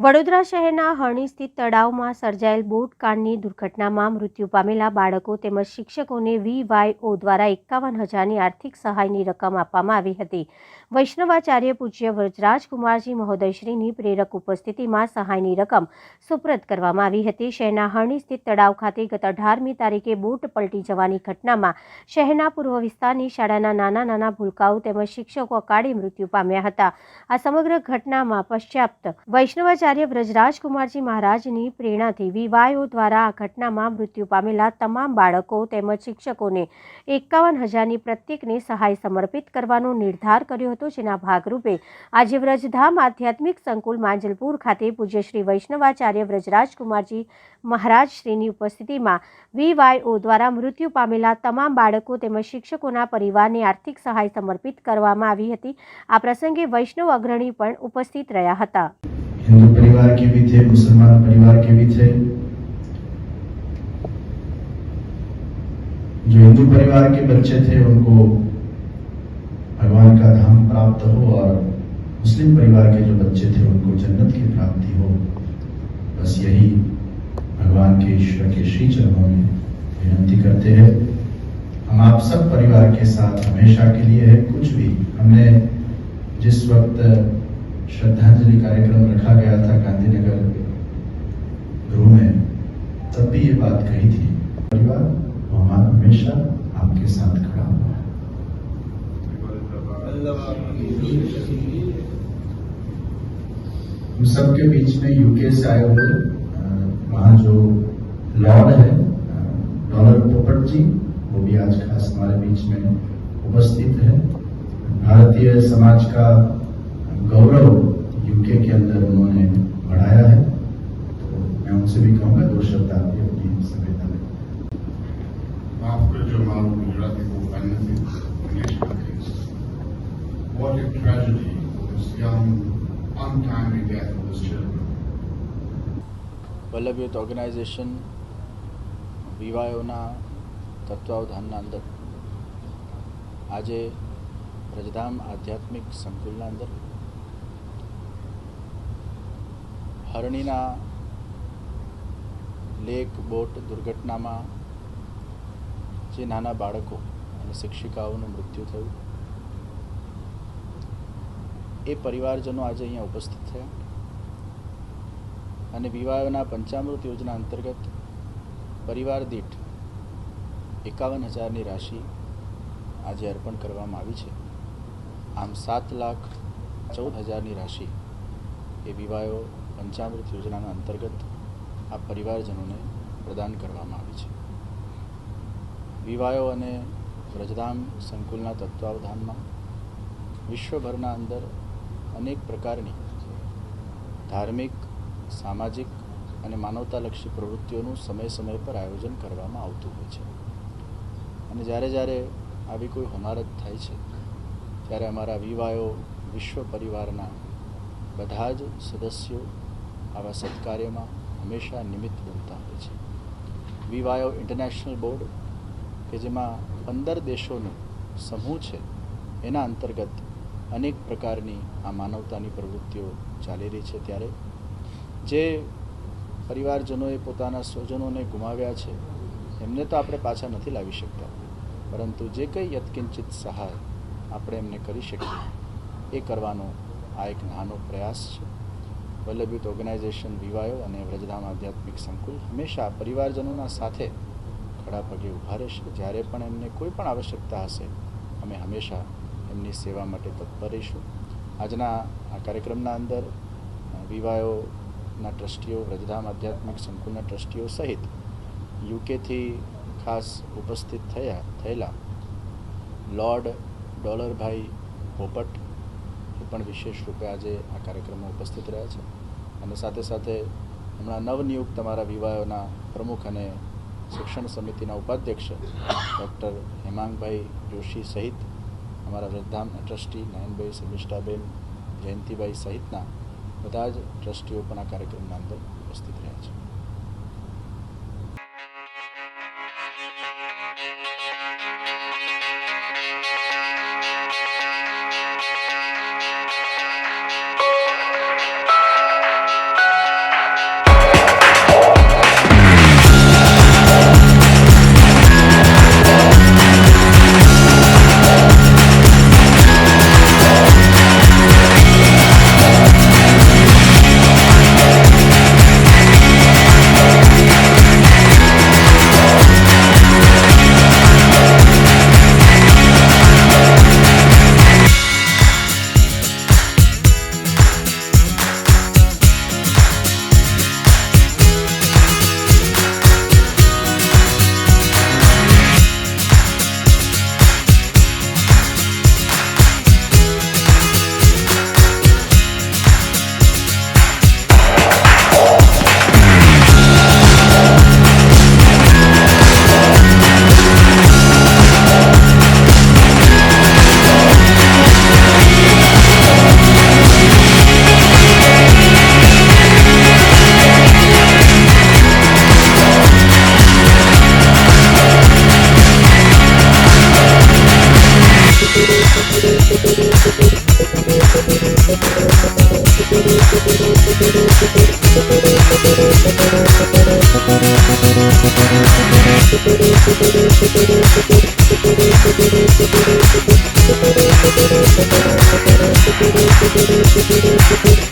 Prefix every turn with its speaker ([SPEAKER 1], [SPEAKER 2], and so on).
[SPEAKER 1] વડોદરા શહેરના હરણી સ્થિત તળાવમાં સર્જાયેલ બોટકાંડની દુર્ઘટનામાં મૃત્યુ પામેલા બાળકો તેમજ શિક્ષકોને વીવાયઓ દ્વારા એકાવન હજારની આર્થિક સહાયની રકમ આપવામાં આવી હતી. વૈષ્ણવાચાર્ય પૂજ્ય વ્રજરાજકુમારજી મહોદયશ્રીની પ્રેરક ઉપસ્થિતિમાં સહાયની રકમ સુપ્રત કરવામાં આવી હતી. શહેરના હરણી સ્થિત તળાવ ખાતે ગત અઢારમી તારીખે બોટ પલટી જવાની ઘટનામાં શહેરના પૂર્વ વિસ્તારની શાળાના નાના નાના ભૂલકાઓ તેમજ શિક્ષકો અકાળે મૃત્યુ પામ્યા હતા. આ સમગ્ર ઘટનામાં પશ્ચાત વૈષ્ણવાચાર્ય વ્રજરાજકુમારજી મહારાજની પ્રેરણાથી વિવાયો દ્વારા આ ઘટનામાં મૃત્યુ પામેલા તમામ બાળકો તેમજ શિક્ષકોને એકાવન હજારની પ્રત્યેકને સહાય સમર્પિત કરવાનો નિર્ધાર કર્યો હતો. જેના ભાગરૂપે આજે વ્રજધામ આધ્યાત્મિક સંકુલ માંજલપુર ખાતે પૂજ્ય શ્રી વૈષ્ણવાચાર્ય વ્રજરાજકુમારજી મહારાજ શ્રીની ઉપસ્થિતિમાં વીવાયઓ દ્વારા મૃત્યુ પામેલા તમામ બાળકો તેમજ શિક્ષકોના પરિવારને આર્થિક સહાય સમર્પિત કરવામાં આવી હતી. આ પ્રસંગે વૈષ્ણવ અગ્રણી પણ ઉપસ્થિત રહ્યા હતા.
[SPEAKER 2] हिंदू परिवार के भी थे, मुसलमान परिवार के भी थे। जो हिंदू परिवार के बच्चे थे, उनको भगवान का धाम प्राप्त हो और मुस्लिम परिवार के जो बच्चे थे, उनको जन्नत की प्राप्ति हो। बस यही भगवान के ईश्वर के श्री चरणों में विनंती करते हैं। हम आप सब परिवार के साथ हमेशा के लिए है। कुछ भी हमने जिस वक्त श्रद्धांजलि कार्यक्रम रखा गया था गांधीनगर गृह में, तब भी ये बात कही थी। परिवार हमारा हमेशा आपके साथ खड़ा हुआ हम सबके बीच में यूके से आए हुए वहाँ जो लॉर्ड है डॉलर पोपट जी, वो भी आज खास हमारे बीच में उपस्थित है। भारतीय समाज का गौरव यूके के अंदर उन्होंने बढ़ाया है तो मैं उनसे भी कहूंगा दो शब्द आप भी अपनी सभ्यता में
[SPEAKER 3] માફ કરજો મારું ગુજરાતી બહુ ફાઇન નથી ઇંગ્લિશમાં કહીશ What a tragedy, this young, untimely death of this children.
[SPEAKER 4] Vallabh youth organization વિવાયોના તત્વાવધાનના અંદર આજે રજધામ આધ્યાત્મિક સંકુલના અંદર હરણીના લેક, બોટ, દુર્ઘટનામાં જે નાના બાળકો અને શિક્ષિકાઓનું મૃત્યુ થયું, એ પરિવારજનો આજે અહીંયા ઉપસ્થિત થયા. અને વિવાહના પંચામૃત યોજના અંતર્ગત પરિવાર દીઠ એકાવન હજારની રાશિ આજે અર્પણ કરવામાં આવી છે. આમ સાત લાખ ચૌદ હજારની રાશિ એ વિવાહો પંચામૃત યોજનાના અંતર્ગત આ પરિવારજનોને પ્રદાન કરવામાં આવી છે. વિવાયો અને વ્રજધામ સંકુલના તત્વાવધાનમાં વિશ્વભરના અંદર અનેક પ્રકારની ધાર્મિક, સામાજિક અને માનવતાલક્ષી પ્રવૃત્તિઓનું સમય સમય પર આયોજન કરવામાં આવતું હોય છે. અને જ્યારે જ્યારે આવી કોઈ હોનારત થાય છે, ત્યારે અમારા વિવાયો વિશ્વ પરિવારના બધા જ સદસ્યો આવા સત્કાર્યમાં હંમેશા નિમિત્ત બનતા હોય છે. વિવાયો ઇન્ટરનેશનલ બોર્ડ કે જેમાં પંદર દેશોનો સમૂહ છે, એના અંતર્ગત અનેક પ્રકારની આ માનવતાની પ્રવૃત્તિઓ ચાલી રહી છે ત્યારે. જે પરિવારજનોએ પોતાના સ્વજનોને ગુમાવ્યા છે, એમને તો આપણે પાછા નથી લાવી શકતા. પરંતુ જે કંઈ યત્કિંચિત સહાય આપણે એમને કરી શકીએ, એ કરવાનો આ એક નાનો પ્રયાસ છે. વલ્લભ યુથ ઓર્ગેનાઇઝેશન વિવાયો અને વ્રજધામ આધ્યાત્મિક સંકુલ હંમેશા પરિવારજનોના સાથે ખડા પગે ઊભા રહેશે. જ્યારે પણ એમને કોઈ પણ આવશ્યકતા હશે, અમે હંમેશા એમની સેવા માટે તત્પર રહીશું. આજના આ કાર્યક્રમના અંદર વિવાયોના ટ્રસ્ટીઓ, વ્રજધામ આધ્યાત્મિક સંકુલના ટ્રસ્ટીઓ સહિત યુકેથી ખાસ ઉપસ્થિત થયા, થયેલા લોર્ડ ડોલરભાઈ પોપટ એ પણ વિશેષ રૂપે આજે આ કાર્યક્રમમાં ઉપસ્થિત રહ્યા છે. અને સાથે સાથે હમણાં નવનિયુક્ત અમારા વિવાહોના પ્રમુખ અને શિક્ષણ સમિતિના ઉપાધ્યક્ષ ડૉક્ટર હેમાંગભાઈ જોશી સહિત અમારા વૃદ્ધામના ટ્રસ્ટી નયનભાઈ શમિષ્ઠાબેન, જયંતિભાઈ સહિતના બધા જ ટ્રસ્ટીઓ પણ આ કાર્યક્રમના અંદર ઉપસ્થિત Thank you.